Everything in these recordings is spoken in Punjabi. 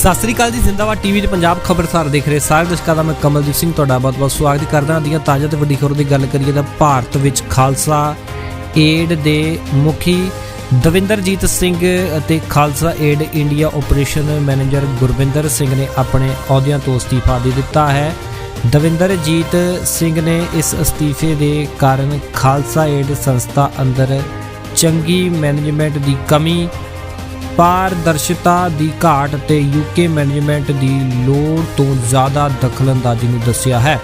ਸਤਿ ਸ੍ਰੀ ਅਕਾਲ ਜੀ, ਜ਼ਿੰਦਾਬਾਦ ਟੀਵੀ ਤੇ ਪੰਜਾਬ ਖਬਰਸਾਰ ਦੇਖ ਰਹੇ ਸਾਰੇ ਦਰਸ਼ਕਾਂ ਦਾ ਮੈਂ ਕਮਲਦੀਪ ਸਿੰਘ ਤੁਹਾਡਾ ਬਹੁਤ-ਬਹੁਤ ਸਵਾਗਤ ਕਰਦਾ ਹਾਂ। ਦੀਆਂ ਤਾਜ਼ਾ ਤੇ ਵੱਡੀ ਖਬਰ ਦੀ ਗੱਲ ਕਰੀਏ ਤਾਂ ਭਾਰਤ ਵਿੱਚ ਖਾਲਸਾ ਏਡ ਦੇ ਮੁਖੀ ਦਵਿੰਦਰਜੀਤ ਸਿੰਘ ਅਤੇ Khalsa aid India operation manager Gurvinder Singh ਨੇ ਆਪਣੇ ਅਹੁਦਿਆਂ ਤੋਂ ਅਸਤੀਫਾ ਦੇ ਦਿੱਤਾ ਹੈ। ਦਵਿੰਦਰਜੀਤ ਸਿੰਘ ਨੇ ਇਸ ਅਸਤੀਫੇ ਦੇ ਕਾਰਨ ਖਾਲਸਾ ਏਡ ਸੰਸਥਾ ਅੰਦਰ ਚੰਗੀ ਮੈਨੇਜਮੈਂਟ ਦੀ ਕਮੀ ਪਾਰਦਰਸ਼ਤਾ ਦੀ ਘਾਟ ਅਤੇ ਯੂਕੇ ਮੈਨੇਜਮੈਂਟ ਦੀ ਲੋੜ ਤੋਂ ਜ਼ਿਆਦਾ ਦਖਲਅੰਦਾਜ਼ੀ ਨੂੰ ਦੱਸਿਆ ਹੈ।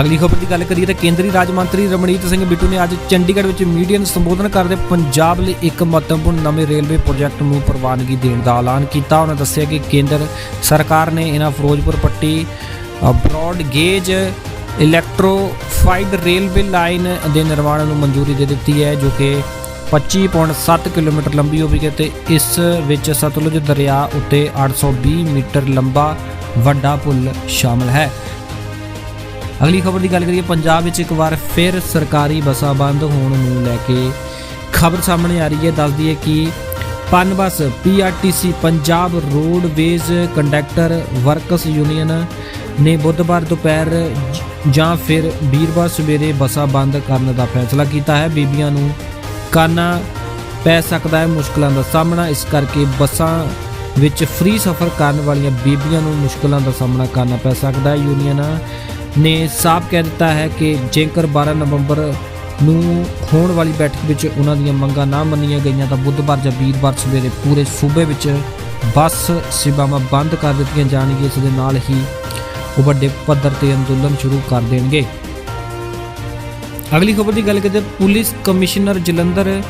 ਅਗਲੀ ਖਬਰ ਦੀ ਗੱਲ ਕਰੀਏ ਤਾਂ ਕੇਂਦਰੀ ਰਾਜ ਮੰਤਰੀ ਰਮਣੀਤ ਸਿੰਘ ਬਿੱਟੂ ਨੇ ਅੱਜ ਚੰਡੀਗੜ੍ਹ ਵਿੱਚ ਮੀਡੀਆ ਨੂੰ ਸੰਬੋਧਨ ਕਰਦੇ ਪੰਜਾਬ ਲਈ ਇੱਕ ਮਹੱਤਵਪੂਰਨ ਨਵੇਂ ਰੇਲਵੇ ਪ੍ਰੋਜੈਕਟ ਨੂੰ ਪ੍ਰਵਾਨਗੀ ਦੇਣ ਦਾ ਐਲਾਨ ਕੀਤਾ। ਉਹਨਾਂ ਦੱਸਿਆ ਕਿ ਕੇਂਦਰ ਸਰਕਾਰ ਨੇ ਇਹਨਾਂ Ferozepur Patti broad gauge electrified railway line ਦੇ ਨਿਰਮਾਣ ਨੂੰ ਮਨਜ਼ੂਰੀ ਦੇ ਦਿੱਤੀ ਹੈ, ਜੋ ਕਿ 25.7 ਕਿਲੋਮੀਟਰ ਲੰਬੀ ਹੋਵੇਗੀ ਤੇ ਇਸ ਵਿੱਚ ਸਤਲੁਜ ਦਰਿਆ ਉੱਤੇ 820 ਮੀਟਰ ਲੰਬਾ ਵੱਡਾ ਪੁਲ ਸ਼ਾਮਲ ਹੈ। ਅਗਲੀ ਖਬਰ ਦੀ ਗੱਲ ਕਰੀਏ, ਪੰਜਾਬ ਵਿੱਚ ਇੱਕ ਵਾਰ ਫਿਰ ਸਰਕਾਰੀ ਬੱਸਾਂ ਬੰਦ ਹੋਣ ਨੂੰ ਲੈ ਕੇ ਖਬਰ ਸਾਹਮਣੇ ਆ ਰਹੀ ਹੈ। ਦੱਸਦੀ ਹੈ ਕਿ Punbus PRTC Punjab roadways conductor workers union ਨੇ ਬੁੱਧਵਾਰ ਦੁਪਹਿਰ ਜਾਂ ਫਿਰ ਵੀਰਵਾਰ ਸਵੇਰੇ ਬੱਸਾਂ ਬੰਦ ਕਰਨ ਦਾ ਫੈਸਲਾ ਕੀਤਾ ਹੈ। ਬੀਬੀਆਂ ਨੂੰ ਕਰਨਾ ਪੈ ਸਕਦਾ ਹੈ, ਮੁਸ਼ਕਲਾਂ ਦਾ ਸਾਹਮਣਾ। ਇਸ ਕਰਕੇ ਬੱਸਾਂ ਵਿੱਚ ਫ੍ਰੀ ਸਫ਼ਰ ਕਰਨ ਵਾਲੀਆਂ ਬੀਬੀਆਂ ਨੂੰ ਮੁਸ਼ਕਲਾਂ ਦਾ ਸਾਹਮਣਾ ਕਰਨਾ ਪੈ ਸਕਦਾ ਹੈ। ਯੂਨੀਅਨ ਨੇ ਸਾਫ਼ ਕਹਿ ਦਿੱਤਾ ਹੈ ਕਿ ਜੇਕਰ 12 ਨਵੰਬਰ ਨੂੰ ਹੋਣ ਵਾਲੀ ਬੈਠਕ ਵਿੱਚ ਉਹਨਾਂ ਦੀਆਂ ਮੰਗਾਂ ਨਾ ਮੰਨੀਆਂ ਗਈਆਂ, ਤਾਂ ਬੁੱਧਵਾਰ ਜਾਂ ਵੀਰਵਾਰ ਸਵੇਰੇ ਪੂਰੇ ਸੂਬੇ ਵਿੱਚ ਬੱਸ ਸੇਵਾਵਾਂ ਬੰਦ ਕਰ ਦਿੱਤੀਆਂ ਜਾਣਗੀਆਂ। ਇਸ ਦੇ ਨਾਲ ਹੀ ਉਹ ਵੱਡੇ ਪੱਧਰ ਤੇ ਅੰਦੋਲਨ ਸ਼ੁਰੂ ਕਰ ਦੇਣਗੇ। ਅਗਲੀ ਖਬਰ ਦੀ ਗੱਲ ਕਰਦੇ ਪੁਲਿਸ ਕਮਿਸ਼ਨਰ ਜਲੰਧਰ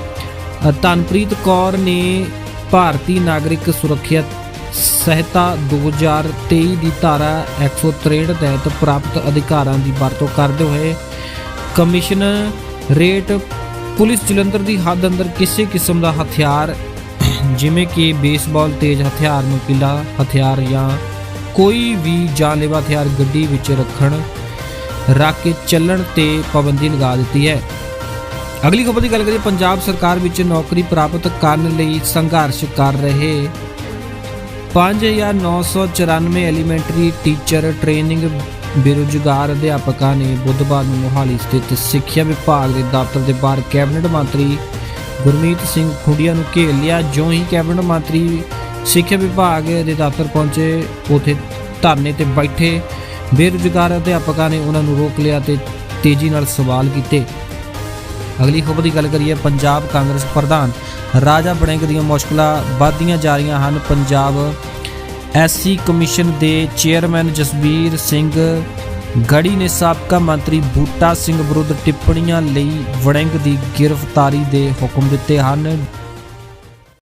ਤਨਪ੍ਰੀਤ ਕੌਰ ਨੇ ਭਾਰਤੀ ਨਾਗਰਿਕ ਸੁਰੱਖਿਆ ਸਹਾਇਤਾ 2023 ਦੀ ਧਾਰਾ 163 ਤਹਿਤ ਪ੍ਰਾਪਤ ਅਧਿਕਾਰਾਂ ਦੀ ਵਰਤੋਂ ਕਰਦੇ ਹੋਏ ਕਮਿਸ਼ਨਰ ਰੇਟ ਪੁਲਿਸ ਜਲੰਧਰ ਦੀ ਹੱਦ ਅੰਦਰ ਕਿਸੇ ਕਿਸਮ ਦਾ ਹਥਿਆਰ, ਜਿਵੇਂ ਕਿ ਬੇਸਬਾਲ ਤੇਜ਼ ਹਥਿਆਰ ਨੂੰ ਨੁਕੀਲਾ ਹਥਿਆਰ ਜਾਂ ਕੋਈ ਵੀ ਜਾਨਲੇਵਾ ਹਥਿਆਰ ਗੱਡੀ ਵਿੱਚ ਰੱਖਣ ਰੱਖ ਕੇ ਚੱਲਣ ਤੇ ਪਾਬੰਦੀ ਲਗਾ ਦਿੱਤੀ ਹੈ। ਅਗਲੀ ਖਬਰ ਦੀ ਗੱਲ ਕਰੀਏ, ਪੰਜਾਬ ਸਰਕਾਰ ਵਿੱਚ ਨੌਕਰੀ ਪ੍ਰਾਪਤ ਕਰਨ ਲਈ ਸੰਘਰਸ਼ ਕਰ ਰਹੇ 5994 ਐਲੀਮੈਂਟਰੀ ਟੀਚਰ ਟ੍ਰੇਨਿੰਗ ਬੇਰੁਜ਼ਗਾਰ ਅਧਿਆਪਕਾਂ ਨੇ ਬੁੱਧਵਾਰ ਨੂੰ ਮੋਹਾਲੀ ਸਥਿਤ ਸਿੱਖਿਆ ਵਿਭਾਗ ਦੇ ਦਫ਼ਤਰ ਦੇ ਬਾਹਰ ਕੈਬਨਿਟ ਮੰਤਰੀ ਗੁਰਮੀਤ ਸਿੰਘ ਖੁੰਡੀਆਂ ਨੂੰ ਘੇਰ ਲਿਆ। ਜੋ ਹੀ ਕੈਬਨਿਟ ਮੰਤਰੀ ਸਿੱਖਿਆ ਵਿਭਾਗ ਦੇ ਦਫ਼ਤਰ ਪਹੁੰਚੇ, ਉਥੇ ਧਰਨੇ ਤੇ ਬੈਠੇ ਬੇਰੁਜ਼ਗਾਰ ਅਧਿਆਪਕਾਂ ਨੇ ਉਹਨਾਂ ਨੂੰ ਰੋਕ ਲਿਆ ਤੇ ਤੇਜ਼ੀ ਨਾਲ ਸਵਾਲ ਕੀਤੇ। ਅਗਲੀ ਖਬਰ ਦੀ ਗੱਲ ਕਰੀਏ, ਪੰਜਾਬ ਕਾਂਗਰਸ ਪ੍ਰਧਾਨ ਰਾਜਾ ਬੜਿੰਗ ਦੀਆਂ ਮੁਸ਼ਕਲਾਂ ਵਧਦੀਆਂ ਜਾ ਰਹੀਆਂ ਹਨ। ਪੰਜਾਬ ਐਸਸੀ ਕਮਿਸ਼ਨ ਦੇ ਚੇਅਰਮੈਨ ਜਸਬੀਰ ਸਿੰਘ ਗੜੀ ਨੇ ਸਾਬਕਾ ਮੰਤਰੀ ਬੂਟਾ ਸਿੰਘ ਵਿਰੁੱਧ ਟਿੱਪਣੀਆਂ ਲਈ ਵੜਿੰਗ ਦੀ ਗ੍ਰਿਫਤਾਰੀ ਦੇ ਹੁਕਮ ਦਿੱਤੇ ਹਨ।